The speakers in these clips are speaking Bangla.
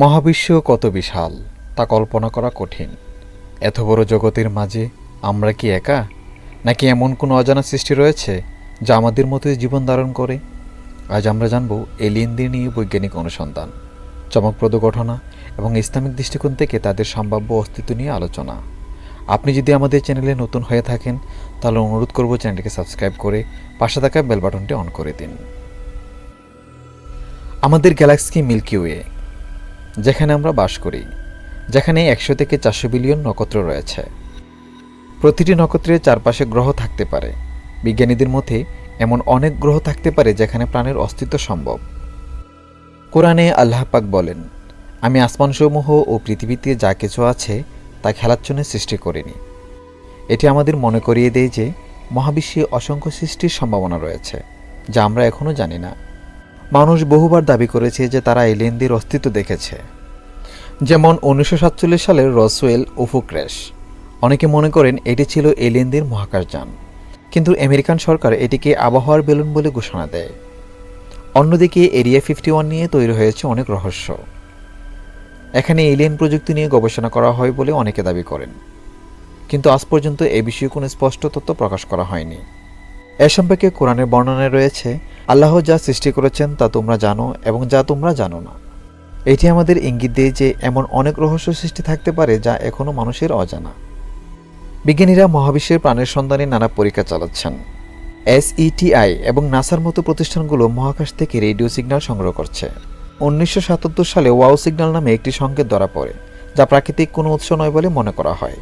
মহাবিশ্ব কত বিশাল, তা কল্পনা করা কঠিন। এত বড় জগতের মাঝে আমরা কি একা? নাকি এমন কোনো অজানা সৃষ্টি রয়েছে, যা আমাদের মতোই জীবন ধারণ করে? আজ আমরা জানব এলিয়েনদের নিয়ে বৈজ্ঞানিক অনুসন্ধান, চমকপ্রদ ঘটনা এবং ইসলামিক দৃষ্টিকোণ থেকে তাদের সম্ভাব্য অস্তিত্ব নিয়ে আলোচনা। আপনি যদি আমাদের চ্যানেলে নতুন হয়ে থাকেন, তাহলে অনুরোধ করব চ্যানেলটিকে সাবস্ক্রাইব করে পাশে থাকা বেল বাটনটি অন করে দিন। আমাদের গ্যালাক্সি মিল্কি ওয়ে যেখানে আমরা বাস করি, যেখানে একশো থেকে চারশো বিলিয়ন নক্ষত্র রয়েছে। প্রতিটি নক্ষত্রের চারপাশে গ্রহ থাকতে পারে। বিজ্ঞানীদের মধ্যে এমন অনেক গ্রহ থাকতে পারে যেখানে প্রাণের অস্তিত্ব সম্ভব। কোরআনে আল্লাহ পাক বলেন, আমি আসমানসমূহ ও পৃথিবীতে যা কিছু আছে, তা খেলার জন্য সৃষ্টি করিনি। এটি আমাদের মনে করিয়ে দেয় যে, মহাবিশ্বে অসংখ্য সৃষ্টির সম্ভাবনা রয়েছে, যা আমরা এখনও জানি না। মানুষ বহুবার দাবি করেছে যে তারা এলিয়েনদের অস্তিত্ব দেখেছে। যেমন উনিশশো সাতচল্লিশ সালের রসওয়েল উফু ক্র্যাশ। অনেকে মনে করেন এটি ছিল এলিয়েনদের মহাকাশযান। কিন্তু আমেরিকান সরকার এটিকে আবহাওয়ার বেলুন বলে ঘোষণা দেয়। অন্যদিকে এরিয়া ফিফটি ওয়ান নিয়ে তৈরি হয়েছে অনেক রহস্য। এখানে এলিয়েন প্রযুক্তি নিয়ে গবেষণা করা হয় বলে অনেকে দাবি করেন। কিন্তু আজ পর্যন্ত এ বিষয়ে কোনো স্পষ্ট তথ্য প্রকাশ করা হয়নি। এ সম্পর্কে কোরআনের বর্ণনায় রয়েছে, আল্লাহ যা সৃষ্টি করেছেন তা তোমরা জানো এবং যা তোমরা জানো না। এটি আমাদের ইঙ্গিত দেয় যে এমন অনেক রহস্য সৃষ্টি থাকতে পারে যা এখনও মানুষের অজানা। বিজ্ঞানীরা মহাবিশ্বের প্রাণের সন্ধানে নানা পরীক্ষা চালাচ্ছেন। এসইটিআই এবং নাসার মতো প্রতিষ্ঠানগুলো মহাকাশ থেকে রেডিও সিগন্যাল সংগ্রহ করছে। উনিশশো সাতাত্তর সালে ওয়াও সিগন্যাল নামে একটি সংকেত ধরা পড়ে, যা প্রাকৃতিক কোনো উৎস নয় বলে মনে করা হয়।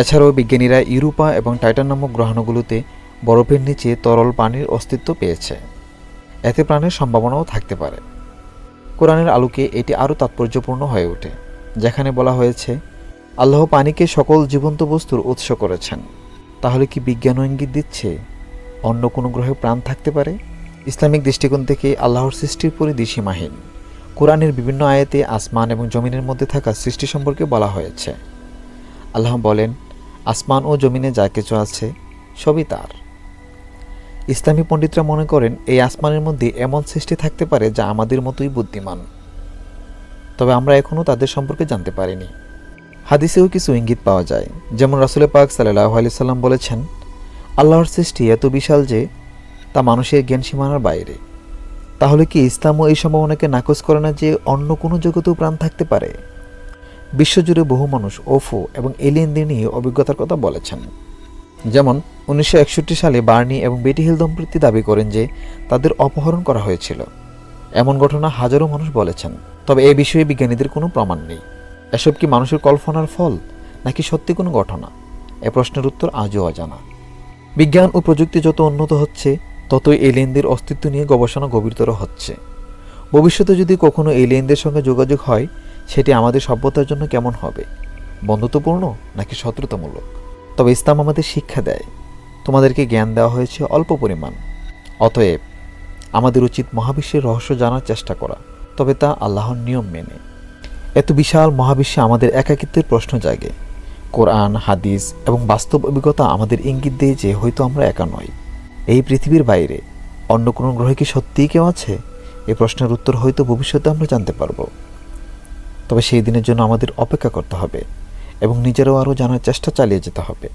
এছাড়াও বিজ্ঞানীরা ইউরোপা এবং টাইটান নামক গ্রহাণুগুলোতে বরফের নিচে তরল পানির অস্তিত্ব পেয়েছে। এতে প্রাণের সম্ভাবনাও থাকতে পারে। কোরআনের আলোকে এটি আরও তাৎপর্যপূর্ণ হয়ে ওঠে, যেখানে বলা হয়েছে, আল্লাহ পানিকে সকল জীবন্ত বস্তুর উৎস করেছেন। তাহলে কি বিজ্ঞান ইঙ্গিত দিচ্ছে, অন্য কোনো গ্রহে প্রাণ থাকতে পারে? ইসলামিক দৃষ্টিকোণ থেকে আল্লাহর সৃষ্টির পরিধি সীমাহীন। কোরআনের বিভিন্ন আয়াতে আসমান এবং জমিনের মধ্যে থাকা সৃষ্টি সম্পর্কে বলা হয়েছে। আল্লাহ বলেন, আসমান ও জমিনে যা কিছু আছে, সবই তার। ইসলামী পণ্ডিতরা মনে করেন, এই আসমানের মধ্যে এমন সৃষ্টি থাকতে পারে যা আমাদের মতোই বুদ্ধিমান। তবে আমরা এখনও তাদের সম্পর্কে জানতে পারিনি। হাদিসেও কিছু ইঙ্গিত পাওয়া যায়। যেমন রাসুলে পাক সাল্লাহ আলি সাল্লাম বলেছেন, আল্লাহর সৃষ্টি এত বিশাল যে তা মানুষের জ্ঞান সীমানার বাইরে। তাহলে কি ইসলামও এই সম্ভাবনাকে নাকচ করে না যে অন্য কোনো জগতেও প্রাণ থাকতে পারে? বিশ্বজুড়ে বহু মানুষ ওফো এবং এলিয়েনদের নিয়ে অভিজ্ঞতার কথা বলেছেন। যেমন, উনিশশো একষট্টি সালে বার্নি এবং বেটি হিল দম্পতি দাবি করেন যে, তাদের অপহরণ করা হয়েছিল। এমন ঘটনা হাজারো মানুষ বলেছেন, তবে এ বিষয়ে বিজ্ঞানীদের কোনো প্রমাণ নেই। এসব কি মানুষের কল্পনার ফল, নাকি সত্যি কোনো ঘটনা? এ প্রশ্নের উত্তর আজও অজানা। বিজ্ঞান ও প্রযুক্তি যত উন্নত হচ্ছে, ততই এলিয়েনদের অস্তিত্ব নিয়ে গবেষণা গভীরতর হচ্ছে। ভবিষ্যতে যদি কখনো এলিয়েনদের সঙ্গে যোগাযোগ হয়, সেটি আমাদের সভ্যতার জন্য কেমন হবে? বন্ধুত্বপূর্ণ নাকি শত্রুতামূলক? তবে ইসলাম আমাদের শিক্ষা দেয়। তোমাদেরকে জ্ঞান দেওয়া হয়েছে অল্প পরিমাণ। অতএব, আমাদের উচিত মহাবিশ্বের রহস্য জানার চেষ্টা করা, তবে তা আল্লাহর নিয়ম মেনে। এত বিশাল মহাবিশ্বে আমাদের একাকিত্বের প্রশ্ন জাগে। কোরআন, হাদিস এবং বাস্তব অভিজ্ঞতা আমাদের ইঙ্গিত দেয় যে হয়তো আমরা একা নই। এই পৃথিবীর বাইরে অন্য কোনো গ্রহে কি সত্যিই কেউ আছে? এ প্রশ্নের উত্তর হয়তো ভবিষ্যতে আমরা জানতে পারব। তবে সেই দিনের জন্য আমাদের অপেক্ষা করতে হবে। এবং নিজেরাও আরও জানার চেষ্টা চালিয়ে যেতে হবে।